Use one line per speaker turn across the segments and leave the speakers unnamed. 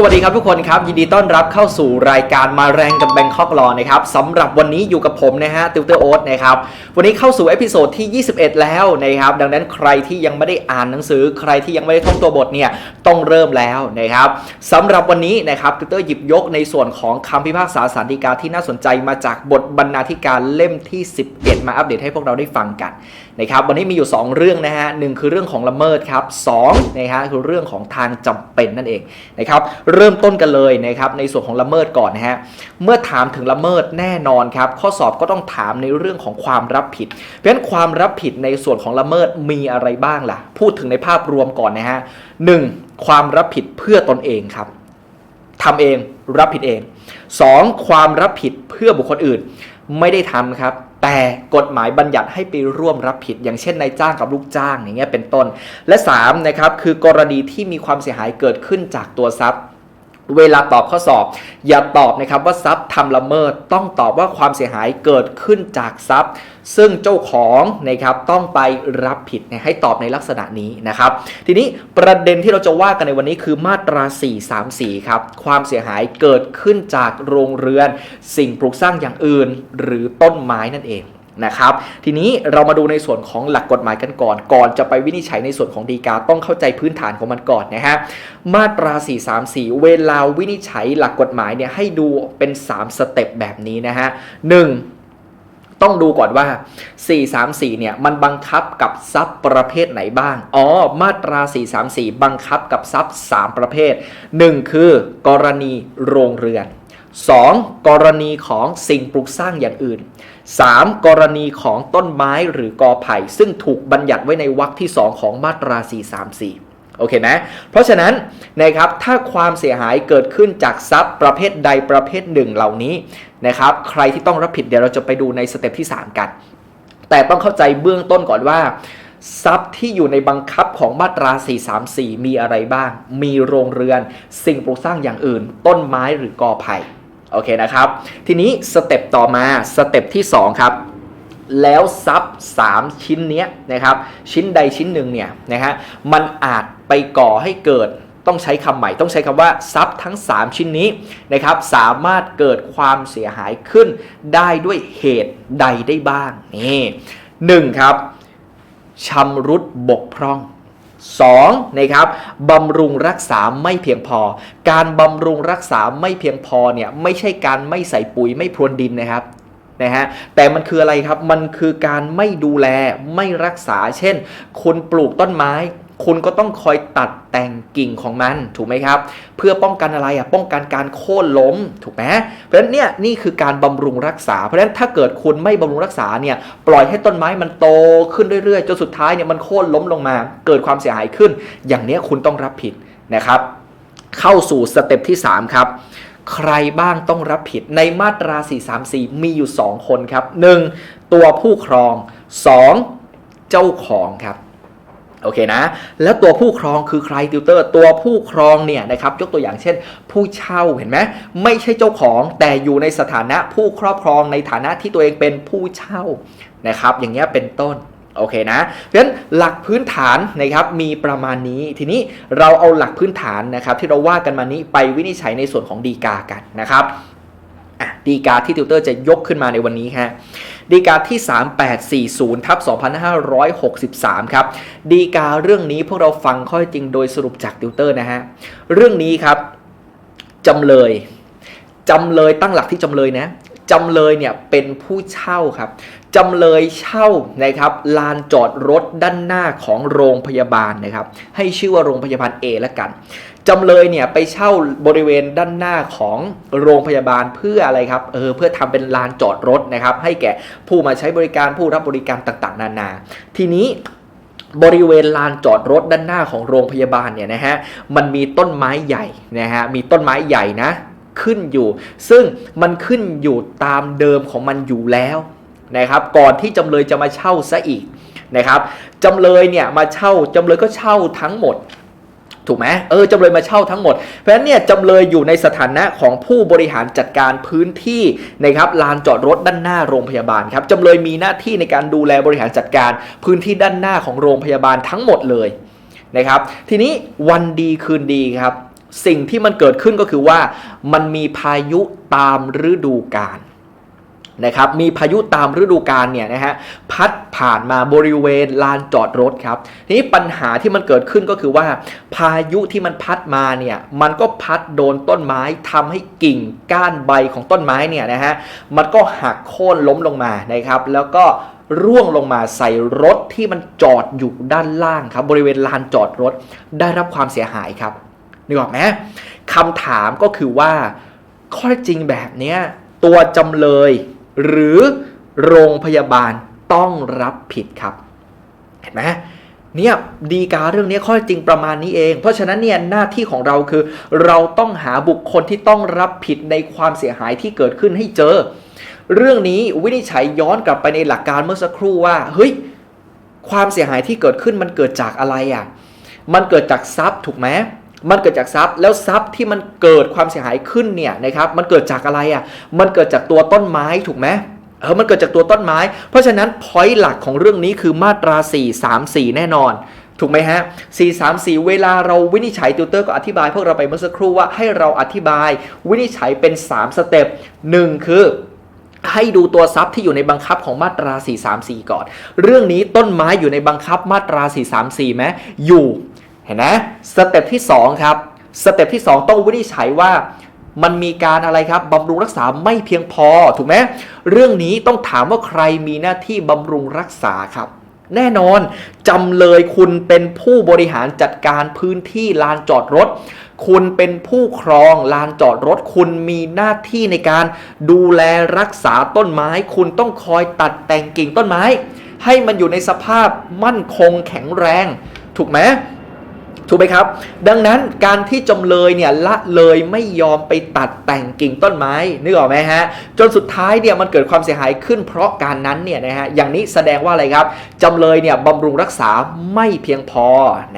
สวัสดีครับทุกคนครับ ยินดีต้อนรับเข้าสู่รายการมาแรงกับแบงคอกรอนะครับสำหรับวันนี้อยู่กับผมนะฮะติวเตอร์โอ๊ตนะครับวันนี้เข้าสู่เอพิโซดที่ 21 แล้วนะครับดังนั้นใครที่ยังไม่ได้อ่านหนังสือ ใครที่ยังไม่ได้ท่องตัวบทเนี่ยต้องเริ่มแล้วนะครับสำหรับวันนี้นะครับติวเตอร์หยิบยกในส่วนของคำพิพากษาสารดีกาที่น่าสนใจมาจากบทบรรณาธิการเล่มที่ 11 มาอัปเดตให้พวกเราได้ฟังกัน นะครับวันนี้มีอยู่ 2 เรื่องนะฮะหนึ่งคือเรื่องของละเมิดครับสองนะฮะคือเรื่องของทางจำเป็นนั่นเองนะครับเริ่มต้นกันเลยนะครับในส่วนของละเมิดก่อนนะฮะเมื่อถามถึงละเมิดแน่นอนครับข้อสอบก็ต้องถามในเรื่องของความรับผิด เพราะฉะนั้นความรับผิดในส่วนของละเมิดมีอะไรบ้างล่ะ พูดถึงในภาพรวมก่อนนะฮะหนึ่งความรับผิดเพื่อตนเองครับทำเองรับผิดเอง 2. ความรับผิดเพื่อบุคคลอื่น ไม่ได้ทำครับ แต่กฎหมายบัญญัติให้ไปร่วมรับผิด อย่างเช่นนายจ้างกับลูกจ้างอย่างเงี้ยเป็นต้น และ3นะครับคือกรณีที่มีความเสียหายเกิดขึ้นจากตัวทรัพย์ เวลาตอบข้อสอบ อย่าตอบนะครับว่าทรัพย์ทำละเมิด ต้องตอบว่าความเสียหายเกิดขึ้นจากทรัพย์ ซึ่งเจ้าของนะครับต้องไปรับผิดให้ตอบในลักษณะนี้นะครับ ทีนี้ประเด็นที่เราจะว่ากันในวันนี้คือมาตรา 434 ครับ ความเสียหายเกิดขึ้นจากโรงเรือน สิ่งปลูกสร้างอย่างอื่น หรือต้นไม้นั่นเอง นะครับ ทีนี้เรามาดูในส่วนของหลักกฎหมายกันก่อน ก่อนจะไปวินิจฉัยในส่วนของดีกาต้องเข้าใจพื้นฐานของมันก่อนนะฮะ มาตรา 434 เวลาวินิจฉัยหลักกฎหมายเนี่ยให้ดูเป็น 3 สเต็ปแบบนี้นะฮะหนึ่งต้องดูก่อนว่า 434 เนี่ย มันบังคับกับทรัพย์ประเภทไหนบ้าง อ๋อ มาตรา 434 บังคับกับทรัพย์ 3 ประเภท 1 คือกรณีโรงเรือน 2. กรณีของสิ่งปลูกสร้างอย่างอื่น 3. กรณีของต้นไม้หรือกอไผ่ ซึ่งถูกบัญญัติไว้ในวรรคที่ 2 ของมาตรา 434โอเคนะ เพราะฉะนั้นนะครับถ้าความเสียหายเกิดขึ้นจากทรัพย์ประเภทใดประเภทหนึ่งเหล่านี้นะครับใครที่ต้องรับผิดเดี๋ยวเราจะไปดูในสเต็ปที่ 3 กัน แต่ต้องเข้าใจเบื้องต้นก่อนว่า ทรัพย์ที่อยู่ในบังคับของมาตรา 434 มีอะไรบ้าง มีโรงเรือน สิ่งปลูกสร้างอย่างอื่น ต้นไม้หรือกอไผ่ โอเคนะครับ ทีนี้สเต็ปต่อมาสเต็ปที่ 2 ครับ แล้วทรัพย์3ชิ้นเนี้ยนะครับ ชิ้นใดชิ้นหนึ่งเนี่ยนะฮะมันอาจไปก่อให้เกิดต้องใช้คำใหม่ต้องใช้คำว่าทรัพย์ทั้ง 3 ชิ้นนี้นะครับ สามารถเกิดความเสียหายขึ้นได้ด้วยเหตุใดได้บ้างนี่หนึ่งครับชำรุดบกพร่อง 2. นะครับบำรุงรักษาไม่เพียงพอ การบำรุงรักษาไม่เพียงพอเนี่ยไม่ใช่การไม่ใส่ปุ๋ยไม่พรวนดินนะครับนะฮะแต่มันคืออะไรครับมันคือการไม่ดูแลไม่รักษา เช่น คุณปลูกต้นไม้ คุณก็ต้องคอยตัดแต่งกิ่งของมันถูกไหมครับ เพื่อป้องกันอะไรอะป้องกันการโค่นล้มถูกไหมเพราะฉะนั้นเนี่ยนี่คือการบำรุงรักษา เพราะฉะนั้นถ้าเกิดคุณไม่บำรุงรักษาเนี่ยปล่อยให้ต้นไม้มันโตขึ้นเรื่อยๆจนสุดท้ายเนี่ยมันโค่นล้มลงมา เกิดความเสียหายขึ้น อย่างเนี้ยคุณต้องรับผิดนะครับ เข้าสู่สเต็ปที่ 3 ครับใครบ้างต้องรับผิดในมาตรา 434 มีอยู่ 2 คนครับ 1. ตัวผู้ครอง 2. เจ้าของครับ โอเคนะ แล้วตัวผู้ครองคือใครติวเตอร์ ตัวผู้ครองเนี่ยนะครับยกตัวอย่างเช่น ผู้เช่าเห็นไหมไม่ใช่เจ้าของแต่อยู่ในสถานะผู้ครอบครองในฐานะที่ตัวเองเป็นผู้เช่านะครับ อย่างเงี้ยเป็นต้นโอเคนะ เพราะฉะนั้นหลักพื้นฐานนะครับมีประมาณนี้ ทีนี้เราเอาหลักพื้นฐานนะครับที่เราว่ากันมานี้ไปวินิจฉัยในส่วนของดีกากันนะครับดีกาที่ติวเตอร์จะยกขึ้นมาในวันนี้ฮะ ดีกาที่ 3840ทับ2563 ครับ ดีกาเรื่องนี้พวกเราฟังข้อจจริงโดยสรุปจากติวเตอร์นะฮะ เรื่องนี้ครับจำเลยจำเลยตั้งหลักที่จำเลยนะจำเลยเนี่ยเป็นผู้เช่าครับจำเลยเช่านะครับลานจอดรถด้านหน้าของโรงพยาบาลนะครับ ให้ชื่อว่าโรงพยาบาล A ละกัน จำเลยเนี่ยไปเช่าบริเวณด้านหน้าของโรงพยาบาลเพื่ออะไรครับเออเพื่อทำเป็นลานจอดรถนะครับ ให้แก่ผู้มาใช้บริการผู้รับบริการต่างๆ นานา ทีนี้บริเวณลานจอดรถด้านหน้าของโรงพยาบาลเนี่ยนะฮะมันมีต้นไม้ใหญ่นะฮะมีต้นไม้ใหญ่นะ ขึ้นอยู่ ซึ่งมันขึ้นอยู่ตามเดิมของมันอยู่แล้วนะครับ ก่อนที่จำเลยจะมาเช่าซะอีกนะครับจำเลยเนี่ยมาเช่าจำเลยก็เช่าทั้งหมด ถูกไหมเออจำเลยมาเช่าทั้งหมด เพราะฉะนั้นเนี่ยจำเลยอยู่ในสถานะของผู้บริหารจัดการพื้นที่นะครับลานจอดรถด้านหน้าโรงพยาบาลครับจำเลยมีหน้าที่ในการดูแลบริหารจัดการ พื้นที่ด้านหน้าของโรงพยาบาลทั้งหมดเลยนะครับทีนี้วันดีคืนดีครับ สิ่งที่มันเกิดขึ้นก็คือว่ามันมีพายุตามฤดูกาล นะครับมีพายุตามฤดูกาลเนี่ยนะฮะพัดผ่านมาบริเวณลานจอดรถครับทีนี้ปัญหาที่มันเกิดขึ้นก็คือว่า พายุที่มันพัดมาเนี่ยมันก็พัดโดนต้นไม้ทำให้กิ่งก้านใบของต้นไม้เนี่ยนะฮะมันก็หักโค่นล้มลงมานะครับแล้วก็ร่วงลงมาใส่รถที่มันจอดอยู่ด้านล่างครับบริเวณลานจอดรถได้รับความเสียหายครับนึกออกไหมคำถามก็คือว่าข้อจริงแบบนี้ตัวจำเลย หรือโรงพยาบาลต้องรับผิดครับ เห็นไหมเนี่ยดีกาเรื่องนี้ข้อจจริงประมาณนี้เอง เพราะฉะนั้นเนี่ยหน้าที่ของเราคือ เราต้องหาบุคคลที่ต้องรับผิดในความเสียหายที่เกิดขึ้นให้เจอ เรื่องนี้วินิจฉัยย้อนกลับไปในหลักการเมื่อสักครู่ว่าเฮ้ยความเสียหายที่เกิดขึ้นมันเกิดจากอะไรอะมันเกิดจากทรัพย์ถูกไหม มันเกิดจากทรัพย์แล้วทรัพย์ที่มันเกิดความเสียหายขึ้นเนี่ยนะครับมันเกิดจากอะไรอะมันเกิดจากตัวต้นไม้ถูกไหมเออมันเกิดจากตัวต้นไม้ เพราะฉะนั้นพอยต์หลักของเรื่องนี้คือมาตรา 4 3 4 แน่นอน ถูกไหมฮะ 4 3 4 เวลาเราวินิจฉัยติวเตอร์ก็อธิบาย พวกเราไปเมื่อสักครู่ว่าให้เราอธิบาย วินิจฉัยเป็น 3 สเต็ปหนึ่งคือให้ดูตัวทรัพย์ที่อยู่ในบังคับของมาตรา 434 ก่อน เรื่องนี้ต้นไม้อยู่ในบังคับมาตรา 434ไหมอยู่ เห็นไหมสเต็ปที่2ครับสเต็ปที่ 2 ต้องวินิจฉัยว่ามันมีการอะไรครับบำรุงรักษาไม่เพียงพอถูกไหมเรื่องนี้ต้องถามว่าใครมีหน้าที่บำรุงรักษาครับ แน่นอนจำเลยคุณเป็นผู้บริหารจัดการพื้นที่ลานจอดรถ คุณเป็นผู้ครองลานจอดรถ คุณมีหน้าที่ในการดูแลรักษาต้นไม้ คุณต้องคอยตัดแต่งกิ่งต้นไม้ ให้มันอยู่ในสภาพมั่นคงแข็งแรง ถูกไหม ถูกไหมครับ ดังนั้นการที่จำเลยเนี่ยละเลยไม่ยอมไปตัดแต่งกิ่งต้นไม้นึกออกไหมฮะจนสุดท้ายเนี่ยมันเกิดความเสียหายขึ้น เพราะการนั้นเนี่ยนะฮะอย่างนี้แสดงว่าอะไรครับจำเลยเนี่ยบำรุงรักษาไม่เพียงพอ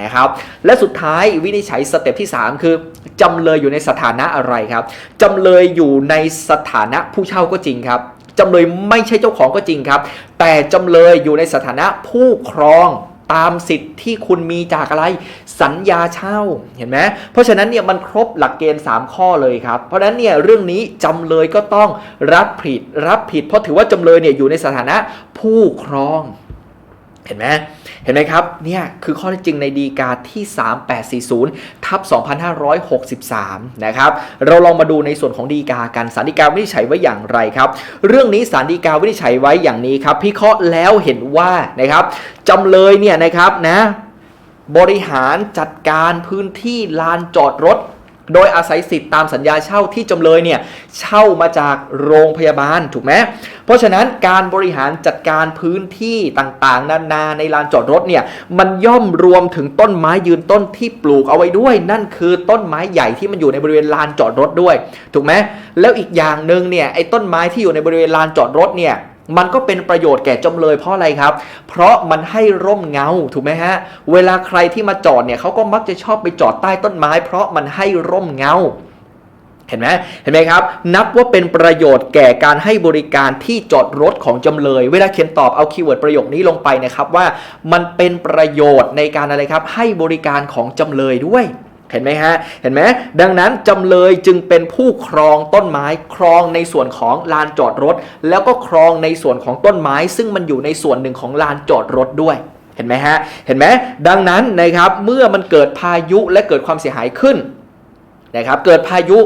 นะครับและสุดท้ายวินิจฉัยสเต็ปที่ 3 คือจำเลยอยู่ในสถานะอะไรครับจำเลยอยู่ในสถานะผู้เช่าก็จริงครับจำเลยไม่ใช่เจ้าของก็จริงครับ แต่จำเลยอยู่ในสถานะผู้ครอง ตามสิทธิ์ที่คุณมีจากอะไร สัญญาเช่าเห็นไหมเพราะฉะนั้นเนี่ยมันครบหลักเกณฑ์ 3 ข้อเลยครับ เพราะฉะนั้นเนี่ยเรื่องนี้จำเลยก็ต้องรับผิดรับผิด เพราะถือว่าจำเลยเนี่ยอยู่ในสถานะผู้ครอง เห็นไหมเห็นไหมครับ เนี่ยคือข้อเท็จจริงในดีกาที่ 3840 ทับ 2563 นะครับ เราลองมาดูในส่วนของดีกากันสารดีกาวินิจฉัยไว้อย่างไรครับ เรื่องนี้สารดีกาวินิจฉัยไว้อย่างนี้ครับ พิเคราะห์แล้วเห็นว่านะครับจำเลยเนี่ยนะครับนะบริหารจัดการพื้นที่ลานจอดรถ โดยอาศัยสิทธิ์ตามสัญญาเช่าที่จำเลยเนี่ยเช่ามาจากโรงพยาบาลถูกไหมเพราะฉะนั้นการบริหารจัดการพื้นที่ต่างๆ นานาในลานจอดรถเนี่ยมันย่อมรวมถึงต้นไม้ยืนต้นที่ปลูกเอาไว้ด้วย นั่นคือต้นไม้ใหญ่ที่มันอยู่ในบริเวณลานจอดรถด้วย ถูกไหมแล้วอีกอย่างหนึ่งเนี่ยไอ้ต้นไม้ที่อยู่ในบริเวณลานจอดรถเนี่ย มันก็เป็นประโยชน์แก่จำเลยเพราะอะไรครับ เพราะมันให้ร่มเงาถูกไหมฮะ เวลาใครที่มาจอดเนี่ยเขาก็มักจะชอบไปจอดใต้ต้นไม้ เพราะมันให้ร่มเงาเห็นไหมเห็นไหมครับ นับว่าเป็นประโยชน์แก่การให้บริการที่จอดรถของจำเลย เวลาเขียนตอบเอาคีย์เวิร์ดประโยคนี้ลงไปนะครับว่ามันเป็นประโยชน์ในการอะไรครับ ให้บริการของจำเลยด้วย เห็นไหมฮะ เห็นไหม ดังนั้นจำเลยจึงเป็นผู้ครองต้นไม้ ครองในส่วนของลานจอดรถ แล้วก็ครองในส่วนของต้นไม้ ซึ่งมันอยู่ในส่วนหนึ่งของลานจอดรถด้วย เห็นไหมฮะ เห็นไหม ดังนั้นนะครับ เมื่อมันเกิดพายุและเกิดความเสียหายขึ้นนะครับ เกิดพายุ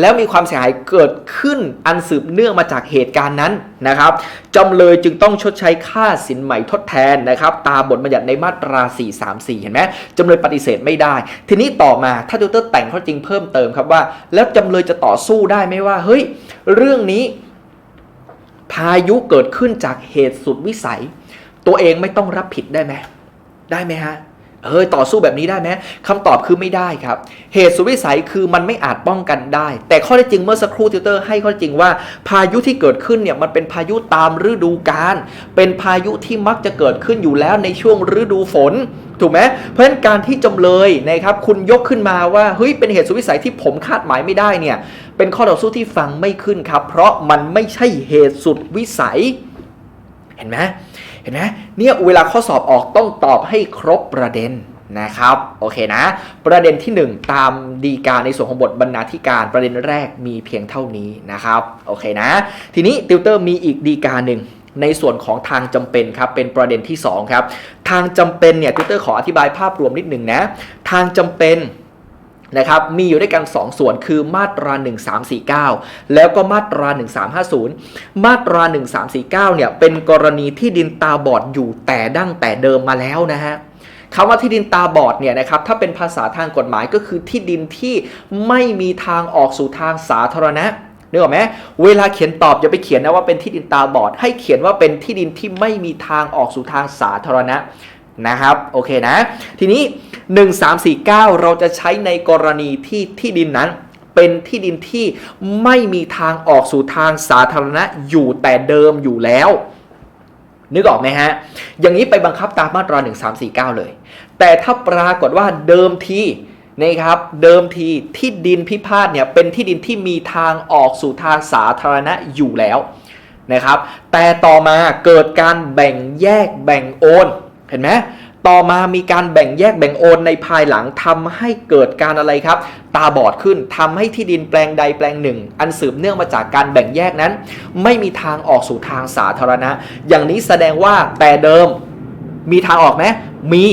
แล้วมีความเสียหายเกิดขึ้นอันสืบเนื่องมาจากเหตุการณ์นั้นนะครับจำเลยจึงต้องชดใช้ค่าสินใหม่ทดแทนนะครับตามบทบัญญัติในมาตรา 434 เห็นไหมจำเลยปฏิเสธไม่ได้ ทีนี้ต่อมาถ้าติวเตอร์แต่งข้อจริงเพิ่มเติมครับว่า แล้วจำเลยจะต่อสู้ได้ไหมว่าเฮ้ยเรื่องนี้ พายุเกิดขึ้นจากเหตุสุดวิสัย ตัวเองไม่ต้องรับผิดได้ไหมได้ไหมฮะ เฮ้ยต่อสู้แบบนี้ได้ไหมคำตอบคือไม่ได้ครับ เหตุสุวิสัยคือมันไม่อาจป้องกันได้ แต่ข้อเท็จริงเมื่อสักครู่ติวเตอร์ให้ข้อจริงว่า พายุที่เกิดขึ้นเนี่ยมันเป็นพายุตามฤดูกาลเป็นพายุที่มักจะเกิดขึ้นอยู่แล้วในช่วงฤดูฝนถูกไหมเพราะฉะนั้นการที่จำเลยนะครับคุณยกขึ้นมาว่าเฮ้ยเป็นเหตุสุวิสัยที่ผมคาดหมายไม่ได้เนี่ยเป็นข้อต่อสู้ที่ฟังไม่ขึ้นครับ เพราะมันไม่ใช่เหตุสุดวิสัย เห็นไหม ห็นไหมเนี่ยเวลาข้อสอบออกต้องตอบให้ครบประเด็นนะครับโอเคนะ ประเด็นที่ 1 ตามดีกาในส่วนของบทบรรณาธิการประเด็นแรกมีเพียงเท่านี้นะครับโอเคนะ ทีนี้ติวเตอร์มีอีกดีกาหนึ่งในส่วนของทางจำเป็นครับเป็นประเด็นที่2ครับทางจำเป็นเนี่ยติวเตอร์ขออธิบายภาพรวมนิดหนึ่งนะทางจำเป็น นะครับมีอยู่ด้วยกัน 2 ส่วนคือมาตรา 1349 แล้วก็มาตรา 1350 มาตรา 1349 เนี่ยเป็นกรณีที่ดินตาบอดอยู่แต่ดั้งแต่เดิมมาแล้วนะฮะคำว่าที่ดินตาบอดเนี่ยนะครับถ้าเป็นภาษาทางกฎหมายก็คือที่ดินที่ไม่มีทางออกสู่ทางสาธารณะนึกออกไหมเวลาเขียนตอบอย่าไปเขียนนะว่าเป็นที่ดินตาบอด ให้เขียนว่าเป็นที่ดินที่ไม่มีทางออกสู่ทางสาธารณะ นะครับ โอเคนะ ทีนี้ 1349 เราจะใช้ในกรณีที่ที่ดินนั้น เป็นที่ดินที่ไม่มีทางออกสู่ทางสาธารณะอยู่แต่เดิมอยู่แล้วนึกออกไหมฮะ อย่างนี้ไปบังคับตามมาตรา 1349 เลย แต่ถ้าปรากฏว่าเดิมทีนะครับ เดิมทีที่ดินพิพาทเนี่ยเป็นที่ดินที่มีทางออกสู่ทางสาธารณะอยู่แล้วนะครับ แต่ต่อมาเกิดการแบ่งแยกแบ่งโอน เห็นไหมต่อมามีการแบ่งแยกแบ่งโอนในภายหลังทำให้เกิดการอะไรครับ ตาบอดขึ้นทำให้ที่ดินแปลงใดแปลงหนึ่ง อันสืบเนื่องมาจากการแบ่งแยกนั้น ไม่มีทางออกสู่ทางสาธารณะ อย่างนี้แสดงว่าแต่เดิมมีทางออกไหมมี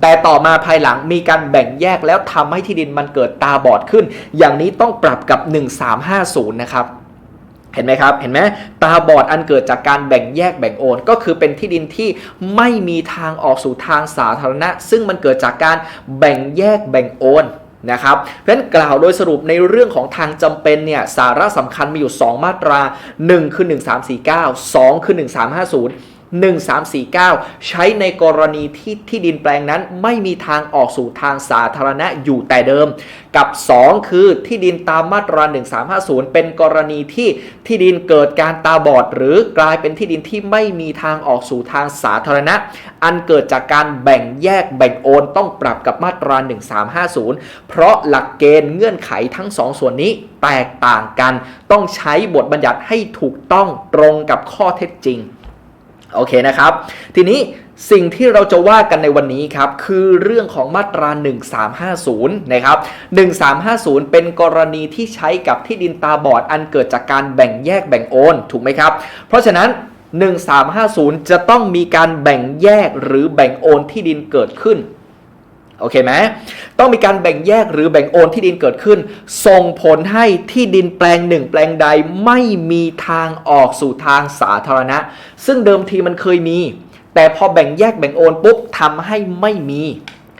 แต่ต่อมาภายหลังมีการแบ่งแยกแล้วทำให้ที่ดินมันเกิดตาบอดขึ้น อย่างนี้ต้องปรับกับ 1350 นะครับ เห็นไหมครับ เห็นไหมตาบอดอันเกิดจากการแบ่งแยกแบ่งโอน ก็คือเป็นที่ดินที่ไม่มีทางออกสู่ทางสาธารณะ ซึ่งมันเกิดจากการแบ่งแยกแบ่งโอนนะครับ เพราะฉะนั้นกล่าวโดยสรุปในเรื่องของทางจำเป็นเนี่ยสาระสำคัญมีอยู่ 2 มาตรา 1 คือ 1349 2 คือ 1350 1349 ใช้ในกรณีที่ที่ดินแปลงนั้นไม่มีทางออกสู่ทางสาธารณะอยู่แต่เดิม กับ 2 คือที่ดินตามมาตรา 1350 เป็นกรณีที่ที่ดินเกิดการตาบอด หรือกลายเป็นที่ดินที่ไม่มีทางออกสู่ทางสาธารณะ อันเกิดจากการแบ่งแยกแบ่งโอนต้องปรับกับมาตรา 1350 เพราะหลักเกณฑ์เงื่อนไขทั้งสองส่วนนี้แตกต่างกัน ต้องใช้บทบัญญัติให้ถูกต้องตรงกับข้อเท็จจริง โอเคนะครับ ทีนี้สิ่งที่เราจะว่ากันในวันนี้ครับ คือเรื่องของมาตรา 1350 นะครับ 1350 เป็นกรณีที่ใช้กับที่ดินตาบอดอันเกิดจากการแบ่งแยกแบ่งโอน ถูกไหมครับ เพราะฉะนั้น 1350 จะต้องมีการแบ่งแยกหรือแบ่งโอนที่ดินเกิดขึ้น โอเคไหมต้องมีการแบ่งแยกหรือแบ่งโอนที่ดินเกิดขึ้น ส่งผลให้ที่ดินแปลงหนึ่งแปลงใดไม่มีทางออกสู่ทางสาธารณะ ซึ่งเดิมทีมันเคยมี แต่พอแบ่งแยกแบ่งโอนปุ๊บทำให้ไม่มี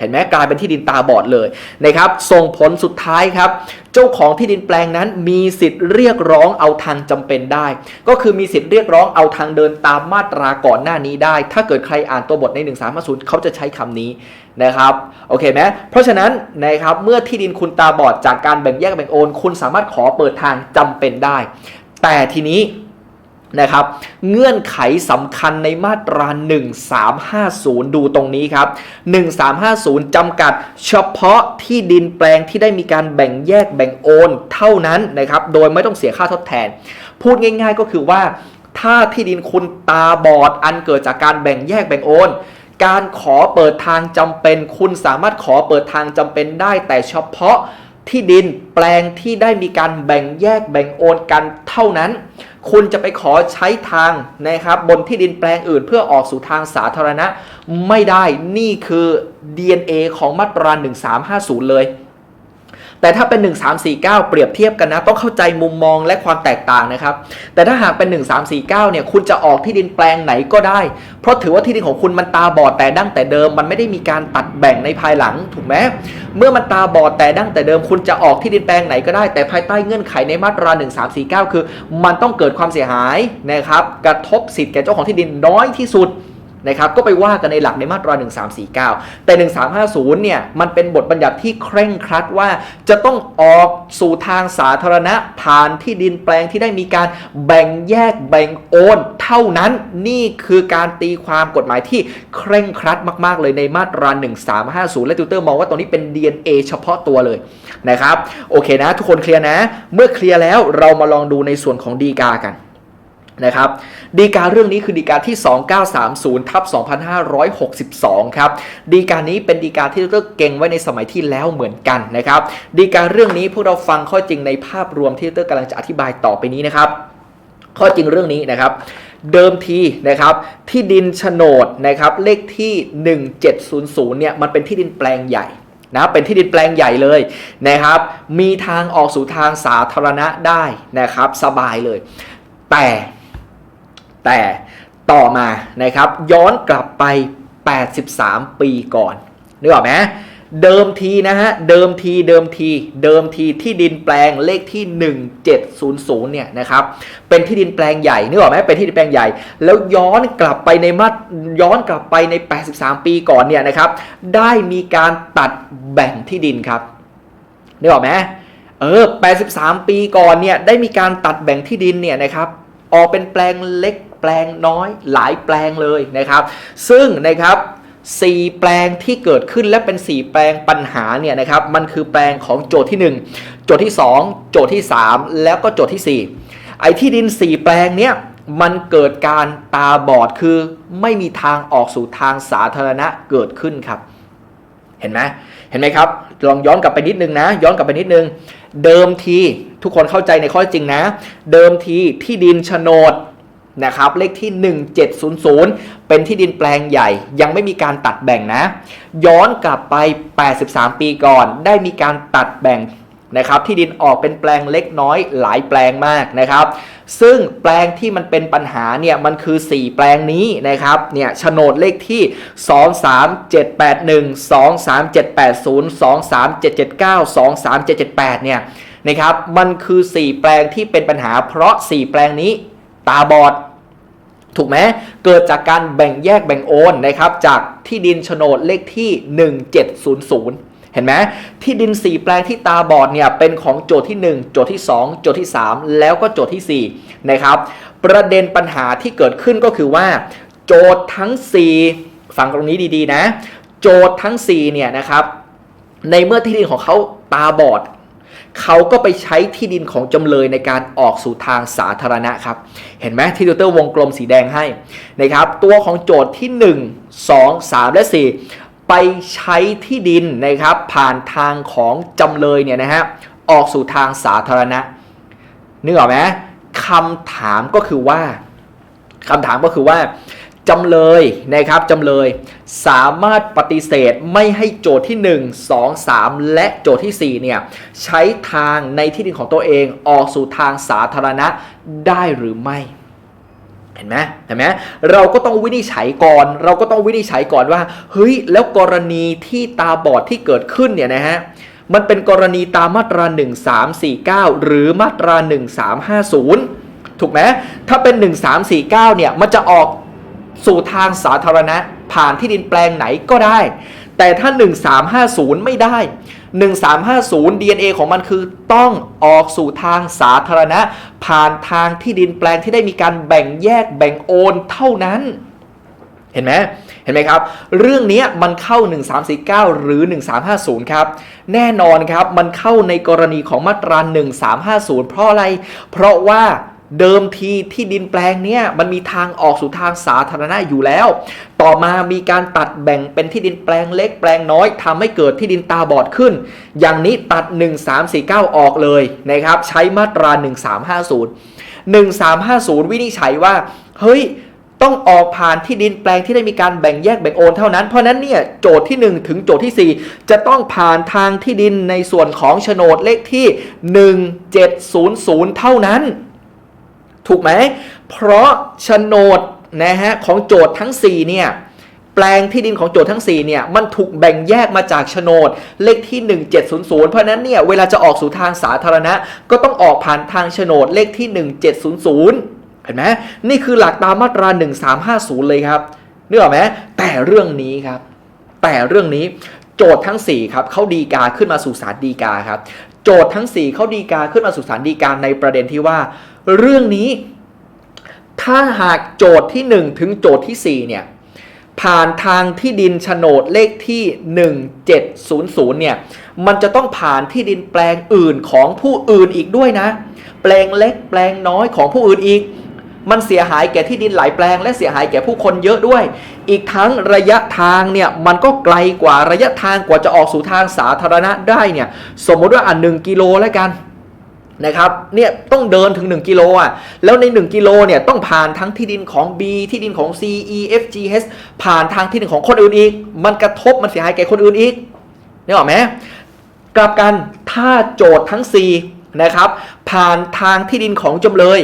เห็นไหมกลายเป็นที่ดินตาบอดเลยนะครับส่งผลสุดท้ายครับ เจ้าของที่ดินแปลงนั้นมีสิทธิ์เรียกร้องเอาทางจำเป็นได้ ก็คือมีสิทธิ์เรียกร้องเอาทางเดินตามมาตราก่อนหน้านี้ได้ ถ้าเกิดใครอ่านตัวบทใน 1350เขาจะใช้คำนี้นะครับโอเคไหมเพราะฉะนั้นนะครับเมื่อที่ดินคุณตาบอดจากการแบ่งแยกแบ่งโอน คุณสามารถขอเปิดทางจำเป็นได้ แต่ทีนี้ นะครับ เงื่อนไขสำคัญในมาตรา 1350 ดูตรงนี้ครับ 1350 จำกัดเฉพาะที่ดินแปลงที่ได้มีการแบ่งแยกแบ่งโอน เท่านั้นนะครับ โดยไม่ต้องเสียค่าทดแทน พูดง่ายๆก็คือว่า ถ้าที่ดินคุณตาบอดอันเกิดจากการแบ่งแยกแบ่งโอนการขอเปิดทางจำเป็น คุณสามารถขอเปิดทางจำเป็นได้ แต่เฉพาะที่ดินแปลงที่ได้มีการแบ่งแยกแบ่งโอนกันเท่านั้น คุณจะไปขอใช้ทางนะครับบนที่ดินแปลงอื่น เพื่อออกสู่ทางสาธารณะ ไม่ได้นี่คือ DNA ของมาตรา 1350 เลย แต่ถ้าเป็น 1349 เปรียบเทียบกันนะ ต้องเข้าใจมุมมองและความแตกต่างนะครับ แต่ถ้าหากเป็น 1349 เนี่ย คุณจะออกที่ดินแปลงไหนก็ได้ เพราะถือว่าที่ดินของคุณมันตาบอดแต่ดั้งแต่เดิม มันไม่ได้มีการตัดแบ่งในภายหลังถูกไหมเมื่อมันตาบอดแต่ดั้งแต่เดิม คุณจะออกที่ดินแปลงไหนก็ได้ แต่ภายใต้เงื่อนไขในมาตรา 1349 คือ มันต้องเกิดความเสียหายนะครับ กระทบสิทธิ์แก่เจ้าของที่ดินน้อยที่สุด นะครับก็ไปว่ากันในหลักในมาตรา 1349 แต่ 1350 เนี่ยมันเป็นบทบัญญัติที่เคร่งครัดว่าจะต้องออกสู่ทางสาธารณะผ่านที่ดินแปลงที่ได้มีการแบ่งแยกแบ่งโอน เท่านั้นนี่คือการตีความกฎหมายที่เคร่งครัดมาก ๆ เลยในมาตรา 1350 และติวเตอร์มองว่าตรงนี้เป็น DNA เฉพาะตัวเลยนะครับโอเคนะ ทุกคนเคลียร์นะ เมื่อเคลียร์แล้วเรามาลองดูในส่วนของดีกากัน นะครับดีกาเรื่องนี้คือดีกาที่ 2930ทับ2562 ครับดีกานี้เป็นดีกาที่เลิกเก่งไว้ในสมัยที่แล้วเหมือนกันนะครับดีกาเรื่องนี้พวกเราฟังข้อจริงในภาพรวมที่เตอร์กำลังจะอธิบายต่อไปนี้นะครับ ข้อจริงเรื่องนี้นะครับเดิมทีนะครับที่ดินโฉนดนะครับเลขที่ 1700เนี่ยมันเป็นที่ดินแปลงใหญ่นะเป็นที่ดินแปลงใหญ่เลยนะครับ มีทางออกสู่ทางสาธารณะได้นะครับสบายเลย แต่ แต่ต่อมานะครับย้อนกลับไป 83 ปีก่อนนึกออกไหมเดิมทีนะฮะเดิมทีเดิมทีเดิมทีที่ดินแปลงเลขที่ 1700เนี่ยนะครับเป็นที่ดินแปลงใหญ่นึกออกไหมเป็นที่ดินแปลงใหญ่ แล้วย้อนกลับไปในมาย้อนกลับไปใน 83 ปีก่อนเนี่ยนะครับได้มีการตัดแบ่งที่ดินครับนึกออกไหมเออ 83 ปีก่อนเนี่ยได้มีการตัดแบ่งที่ดินเนี่ยนะครับ ออกเป็นแปลงเล็กแปลงน้อยหลายแปลงเลยนะครับ ซึ่งนะครับสี่แปลงที่เกิดขึ้นและเป็น 4 แปลงปัญหาเนี่ยนะครับมันคือแปลงของโจทย์ที่ 1 โจทย์ที่ 2 โจทย์ที่ 3 แล้วก็โจทย์ที่ 4 ไอ้ที่ดิน 4 แปลงเนี่ยมันเกิดการตาบอดคือไม่มีทางออกสู่ทางสาธารณะเกิดขึ้นครับ เห็นไหม เห็นไหมครับ ลองย้อนกลับไปนิดนึงนะ ย้อนกลับไปนิดนึง เดิมทีทุกคนเข้าใจในข้อจริงนะ เดิมทีที่ดินโฉนดนะครับเลขที่ 1700 เป็นที่ดินแปลงใหญ่ ยังไม่มีการตัดแบ่งนะ ย้อนกลับไป 83 ปีก่อน ได้มีการตัดแบ่ง นะครับที่ดินออกเป็นแปลงเล็กน้อยหลายแปลงมากนะครับ ซึ่งแปลงที่มันเป็นปัญหาเนี่ยมันคือ 4 แปลงนี้นะครับเนี่ยโฉนดเลขที่ 23781 23780 23779 23778เนี่ยนะครับมันคือ 4 แปลงที่เป็นปัญหา เพราะ 4 แปลงนี้ตาบอดถูกไหมเกิดจากการแบ่งแยกแบ่งโอนนะครับจากที่ดินโฉนดเลขที่ 1700 เห็นไหมที่ดิน 4 แปลงที่ตาบอดเนี่ยเป็นของโจทย์ที่ 1 โจทย์ที่ 2 โจทย์ที่ 3 แล้วก็โจทย์ที่4นะครับประเด็นปัญหาที่เกิดขึ้นก็คือว่า โจทย์ทั้ง 4 ฟังตรงนี้ดีๆนะ โจทย์ทั้ง4เนี่ยนะครับในเมื่อที่ดินของเขาตาบอดเขาก็ไปใช้ที่ดินของจำเลยในการออกสู่ทางสาธารณะครับ เห็นไหมที่ดิวเตอร์วงกลมสีแดงให้นะครับ ตัวของโจทย์ที่ 1 2 3 และ 4 ไปใช้ที่ดินนะครับผ่านทางของจำเลยเนี่ยนะฮะออกสู่ทางสาธารณะนึกออกไหมคำถามก็คือว่าคำถามก็คือว่าจำเลยนะครับจำเลยสามารถปฏิเสธไม่ให้โจทย์ที่ 1 2 3 และโจทย์ที่ 4 เนี่ยใช้ทางในที่ดินของตัวเองออกสู่ทางสาธารณะได้หรือไม่ เห็นไหมเห็นไหมเราก็ต้องวินิจฉัยก่อน เราก็ต้องวินิจฉัยก่อนว่า เฮ้ย แล้วกรณีที่ตาบอดที่เกิดขึ้นเนี่ยนะฮะ มันเป็นกรณีตามมาตรา 1349 หรือมาตรา 1350 ถูกไหมถ้าเป็น 1349 เนี่ย มันจะออกสู่ทางสาธารณะ ผ่านที่ดินแปลงไหนก็ได้ แต่ถ้า 1350 ไม่ได้ 1350 DNA ของมันคือต้องออกสู่ทางสาธารณะ ผ่านทางที่ดินแปลงที่ได้มีการแบ่งแยกแบ่งโอนเท่านั้นเห็นไหมเห็นไหมครับ เรื่องนี้มันเข้า 1349 หรือ 1350 ครับ แน่นอนครับ มันเข้าในกรณีของมาตรา 1350 เพราะอะไร เพราะว่า เดิมทีที่ดินแปลงเนี้ยมันมีทางออกสู่ทางสาธารณะอยู่แล้ว ต่อมามีการตัดแบ่งเป็นที่ดินแปลงเล็กแปลงน้อยทำให้เกิดที่ดินตาบอดขึ้น อย่างนี้ตัด 1349 ออกเลยนะครับ ใช้มาตรา 1350 1350 วินิจฉัยว่า เฮ้ย ต้องออกผ่านที่ดินแปลงที่ได้มีการแบ่งแยกแบ่งโอนเท่านั้น เพราะนั้นเนี่ยโจทย์ที่ 1 ถึงโจทย์ที่ 4 จะต้องผ่านทางที่ดินในส่วนของโฉนดเลขที่ 1700 เท่านั้น ถูกไหม เพราะโฉนดนะฮะของโจทย์ทั้ง 4 เนี่ยแปลงที่ดินของโจทย์ทั้ง 4 เนี่ยมันถูกแบ่งแยกมาจากโฉนดเลขที่ 1700 เพราะนั้นเนี่ยเวลาจะออกสู่ทางสาธารณะ ก็ต้องออกผ่านทางโฉนดเลขที่ 1700 เห็นไหมนี่คือหลักตามมาตรา 1350 เลยครับนึกออกไหมแต่เรื่องนี้ครับ แต่เรื่องนี้โจทย์ทั้ง4ครับเขาดีกาขึ้นมาสู่ศาลดีกาครับ โจทย์ทั้ง4เขาดีกาขึ้นมาสู่ศาลดีกาในประเด็นที่ว่า เรื่องนี้ ถ้าหากโจทย์ที่ 1 ถึงโจทย์ที่ 4 เนี่ย ผ่านทางที่ดินโฉนดเลขที่ 1700 เนี่ย มันจะต้องผ่านที่ดินแปลงอื่นของผู้อื่นอีกด้วยนะ แปลงเล็กแปลงน้อยของผู้อื่นอีก มันเสียหายแก่ที่ดินหลายแปลง และเสียหายแก่ผู้คนเยอะด้วย อีกทั้งระยะทางเนี่ยมันก็ไกลกว่าระยะทางกว่าจะออกสู่ทางสาธารณะได้เนี่ยสมมติว่าอันหนึ่งกิโลแล้วกันนะครับเนี่ยต้องเดินถึง 1 กิโลอะแล้วใน 1 กิโลเนี่ยต้องผ่านทั้งที่ดินของ B ที่ดินของ C E F G H ผ่านทางที่ดินของคนอื่นอีก มันกระทบมันเสียหายแก่คนอื่นอีกนี่หรอไหมกลับกันถ้าโจทย์ทั้ง 4นะครับผ่านทางที่ดินของจำเลย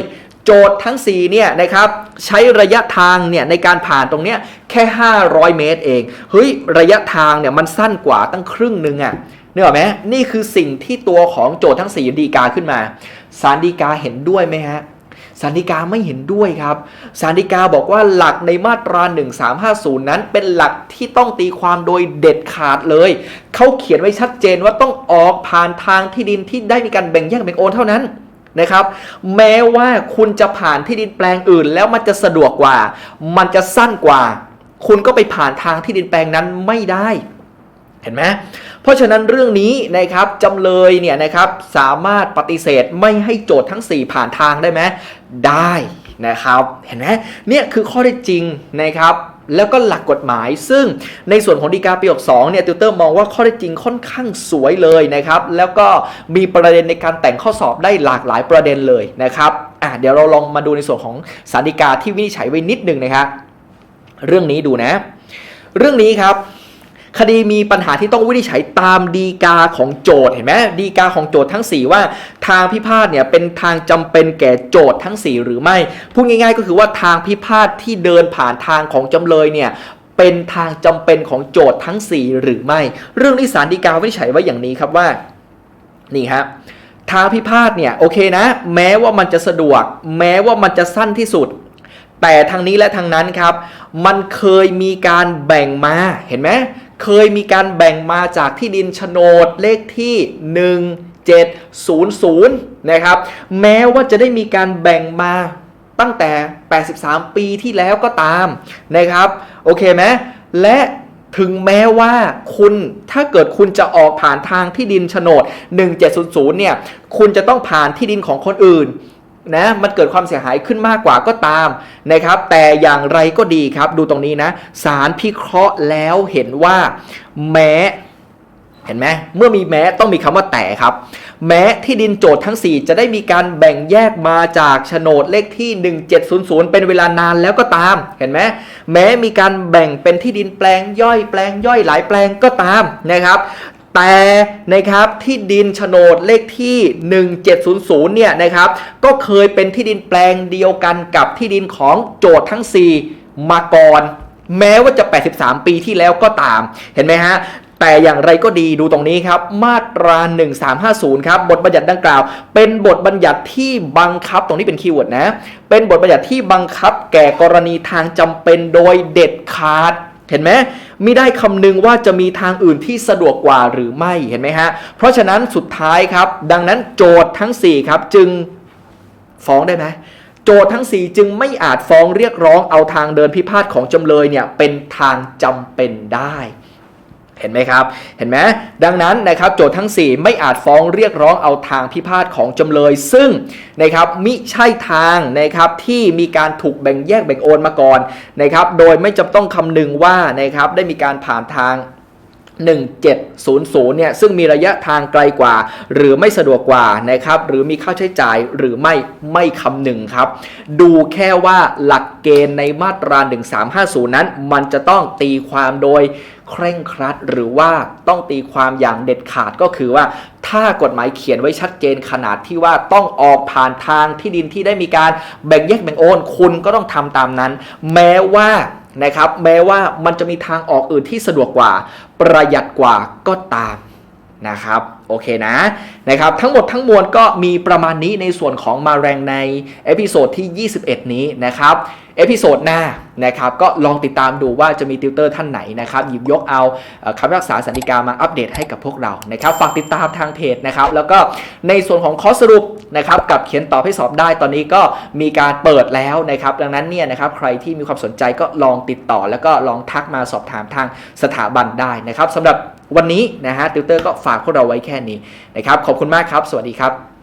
โจทย์ทั้ง 4 เนี่ยนะครับใช้ระยะทางเนี่ยในการผ่านตรงเนี้ยแค่ 500 เมตรเอง เฮ้ย ระยะทางเนี่ยมันสั้นกว่าตั้งครึ่งหนึ่งอะ่ะนึกออกไหมนี่คือสิ่งที่ตัวของโจทย์ทั้ง 4 ดีกาขึ้นมาศาลดีกาเห็นด้วยไหมฮะศาลฎีกาไม่เห็นด้วยครับศาลฎีกาบอกว่าหลักในมาตรา 1350 นั้นเป็นหลักที่ต้องตีความโดยเด็ดขาดเลย เขาเขียนไว้ชัดเจนว่าต้องออกผ่านทางที่ดินที่ได้มีการแบ่งแยกแบ่งโอนเท่านั้น นะครับ แม้ว่าคุณจะผ่านที่ดินแปลงอื่น แล้วมันจะสะดวกกว่า มันจะสั้นกว่า คุณก็ไปผ่านทางที่ดินแปลงนั้นไม่ได้เห็นไหมเพราะฉะนั้นเรื่องนี้นะครับจำเลยเนี่ยนะครับสามารถปฏิเสธไม่ให้โจทย์ทั้ง 4 ผ่านทางได้ไหมได้นะครับ เห็นไหมเนี่ยคือข้อได้จริงนะครับ แล้วก็หลักกฎหมาย ซึ่งในส่วนของดีกาปีหกสองเนี่ยติวเตอร์มองว่าข้อได้จริงค่อนข้างสวยเลยนะครับ แล้วก็มีประเด็นในการแต่งข้อสอบได้หลากหลายประเด็นเลยนะครับอะเดี๋ยวเราลองมาดูในส่วนของสารดีกาที่วินิจฉัยไว้นิดหนึ่งนะครับเรื่องนี้ดูนะ เรื่องนี้ครับ คดีมีปัญหาที่ต้องวินิจฉัยตามดีกาของโจทย์เห็นไหมดีกาของโจทย์ทั้ง 4 ว่าทางพิพาทเนี่ยเป็นทางจำเป็นแก่โจทย์ทั้ง 4 หรือไม่พูดง่าย ๆ ก็คือว่าทางพิพาทที่เดินผ่านทางของจำเลยเนี่ยเป็นทางจำเป็นของโจทย์ทั้ง 4 หรือไม่ เรื่องที่ศาลฎีกาวินิจฉัยไว้อย่างนี้ครับว่านี่ครับทางพิพาทเนี่ยโอเคนะ แม้ว่ามันจะสะดวก แม้ว่ามันจะสั้นที่สุด แต่ทางนี้และทางนั้นครับ มันเคยมีการแบ่งมาเห็นไหม เคยมีการแบ่งมาจากที่ดินโฉนดเลขที่ 1700 นะครับ แม้ว่าจะได้มีการแบ่งมาตั้งแต่ 83 ปีที่แล้วก็ตามนะครับ โอเคไหมและถึงแม้ว่าคุณถ้าเกิดคุณจะออกผ่านทางที่ดินโฉนด 1700 เนี่ย คุณจะต้องผ่านที่ดินของคนอื่น นะมันเกิดความเสียหายขึ้นมากกว่าก็ตามนะครับแต่อย่างไรก็ดีครับดูตรงนี้นะสารพิเคราะห์แล้วเห็นว่าแม้เห็นไหมเมื่อมีแม้ต้องมีคำว่าแต่ครับ แม้ที่ดินโจทย์ทั้ง 4 จะได้มีการแบ่งแยกมาจากโฉนดเลขที่ 1700 เป็นเวลานานแล้วก็ตาม เห็นไหมแม้มีการแบ่งเป็นที่ดินแปลงย่อยแปลงย่อยหลายแปลงก็ตามนะครับ แต่นะครับที่ดินโฉนดเลขที่ 1700 เนี่ยนะครับก็เคยเป็นที่ดินแปลงเดียวกันกับที่ดินของโจทย์ทั้ง 4 มาก่อน แม้ว่าจะ 83 ปีที่แล้วก็ตาม เห็นไหมฮะแต่อย่างไรก็ดีดูตรงนี้ครับ มาตรา 1350 ครับบทบัญญัติดังกล่าว เป็นบทบัญญัติที่บังคับตรงนี้เป็นคีย์เวิร์ดนะ เป็นบทบัญญัติที่บังคับแก่กรณีทางจำเป็นโดยเด็ดขาดเห็นไหม ไม่ได้คำนึงว่าจะมีทางอื่นที่สะดวกกว่าหรือไม่เห็นไหมฮะ เพราะฉะนั้นสุดท้ายครับ ดังนั้นโจทย์ทั้ง 4 ครับ จึงฟ้องได้ไหมโจทย์ทั้ง 4 จึงไม่อาจฟ้องเรียกร้องเอาทางเดินพิพาทของจำเลยเนี่ยเป็นทางจำเป็นได้ เห็นไหมครับ เห็นไหมดังนั้นนะครับโจทย์ทั้ง 4 ไม่อาจฟ้องเรียกร้องเอาทางพิพาทของจำเลย ซึ่งนะครับมิใช่ทางนะครับที่มีการถูกแบ่งแยกแบ่งโอนมาก่อนนะครับโดยไม่จำต้องคำนึงว่านะครับได้มีการผ่านทาง1700เนี่ยซึ่งมีระยะทางไกลกว่า หรือไม่สะดวกกว่านะครับหรือมีค่าใช้จ่ายหรือไม่ไม่คำนึงครับ ดูแค่ว่าหลักเกณฑ์ในมาตรา 1350 นั้น มันจะต้องตีความโดย เคร่งครัด หรือว่าต้องตีความอย่างเด็ดขาดก็คือว่า ถ้ากฎหมายเขียนไว้ชัดเจนขนาดที่ว่าต้องออกผ่านทางที่ดินที่ได้มีการแบ่งแยกแบ่งโอน คุณก็ต้องทำตามนั้น แม้ว่านะครับแม้ว่ามันจะมีทางออกอื่นที่สะดวกกว่า ประหยัดกว่าก็ตามนะครับ โอเคนะนะครับทั้งหมดทั้งมวลก็มีประมาณนี้ในส่วนของมาแรงในเอพิโซดที่ 21 นี้นะครับเอพิโซดหน้านะครับก็ลองติดตามดูว่าจะมีติวเตอร์ท่านไหนนะครับหยิบยกเอาคำพิพากษาสันติกามาอัปเดตให้กับพวกเรานะครับฝากติดตามทางเพจนะครับแล้วก็ในส่วนของคอร์สสรุปนะครับกับเขียนตอบให้สอบได้ตอนนี้ก็มีการเปิดแล้วนะครับดังนั้นเนี่ยนะครับใครที่มีความสนใจก็ลองติดต่อ แล้วก็ลองทักมาสอบถามทางสถาบันได้นะครับสำหรับวันนี้นะฮะติวเตอร์ก็ฝากพวกเราไว้แค่นี้นะครับขอบคุณมากครับ สวัสดีครับ